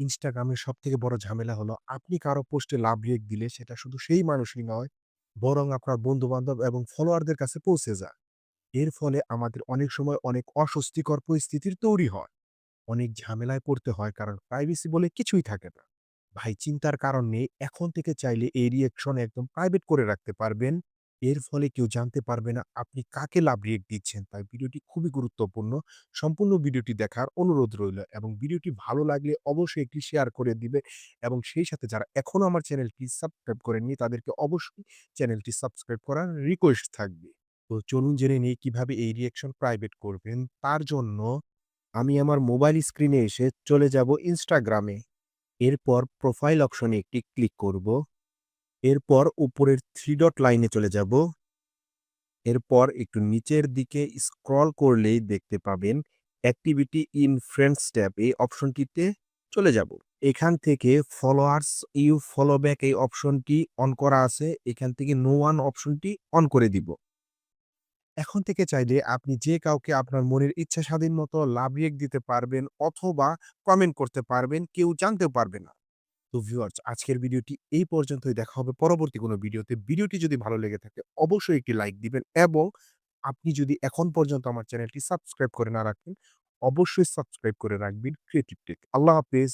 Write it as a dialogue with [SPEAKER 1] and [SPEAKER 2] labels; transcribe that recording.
[SPEAKER 1] ইনস্টাগ্রামের সবথেকে বড় ঝামেলা হলো আপনি কারও পোস্টে লাভ রিঅ্যাক্ট দিলে সেটা শুধু সেই মানুষই নয়, বরং আপনার বন্ধু-বান্ধব এবং ফলোয়ারদের কাছে পৌঁছে যায়। এর ফলে আমাদের অনেক সময় অনেক অস্বস্তিকর পরিস্থিতির তৈরি হয়। অনেক ঝামেলায় পড়তে হয় কারণ প্রাইভেসি বলে কিছুই থাকে না। ভাই চিন্তার কারণ নেই। এখন থেকে চাইলে এই রিয়েকশন একদম প্রাইভেট করে রাখতে পারবেন। এর ফলে কেউ জানতে পারবে না আপনি কাকে লাভ রিঅ্যাক্ট দিচ্ছেন। তাই ভিডিওটি খুবই গুরুত্বপূর্ণ। সম্পূর্ণ ভিডিওটি দেখার অনুরোধ রইল এবং ভিডিওটি ভালো লাগলে অবশ্যই একটি শেয়ার করে দিবে এবং সেই সাথে যারা এখনও আমার চ্যানেলটি সাবস্ক্রাইব করেননি তাদেরকে অবশ্যই চ্যানেলটি সাবস্ক্রাইব করার রিকোয়েস্ট থাকবে। তো চলুন জেনে নেই কীভাবে এই রিয়েকশন প্রাইভেট করবেন। তার জন্য আমি আমার মোবাইল স্ক্রিনে এসে চলে যাব ইনস্টাগ্রামে। এরপর প্রোফাইল অপশনে একটি ক্লিক করব। এরপর উপরের 3 ডট লাইনে চলে যাব। এরপর একটু নিচের দিকে স্ক্রল করলেই দেখতে পাবেন অ্যাক্টিভিটি ইন ফ্রেন্ডস ট্যাব এই অপশনটিতে চলে যাব। এখান থেকে ফলোয়ার্স ইউ ফলো ব্যাক এই অপশনটি অন করা আছে। এখান থেকে নো ওয়ান অপশনটি অন করে দিব। এখন থেকে চাইলে আপনি যে কাউকে আপনার মনের ইচ্ছা স্বাধীন মতো লাভ দিতে পারবেন অথবা কমেন্ট করতে পারবেন। কেউ জানতেও পারবে না। তো ভিউয়ার্স আজকের ভিডিওটি এই পর্যন্তই। দেখা হবে পরবর্তী কোনো ভিডিওতে। ভিডিওটি যদি ভালো লেগে থাকে অবশ্যই একটি লাইক দিবেন এবং আপনি যদি এখন পর্যন্ত আমার চ্যানেলটি সাবস্ক্রাইব করে না রাখেন, অবশ্যই সাবস্ক্রাইব করে রাখবেন ক্রিয়েটিভ টেক। আল্লাহ হাফেজ।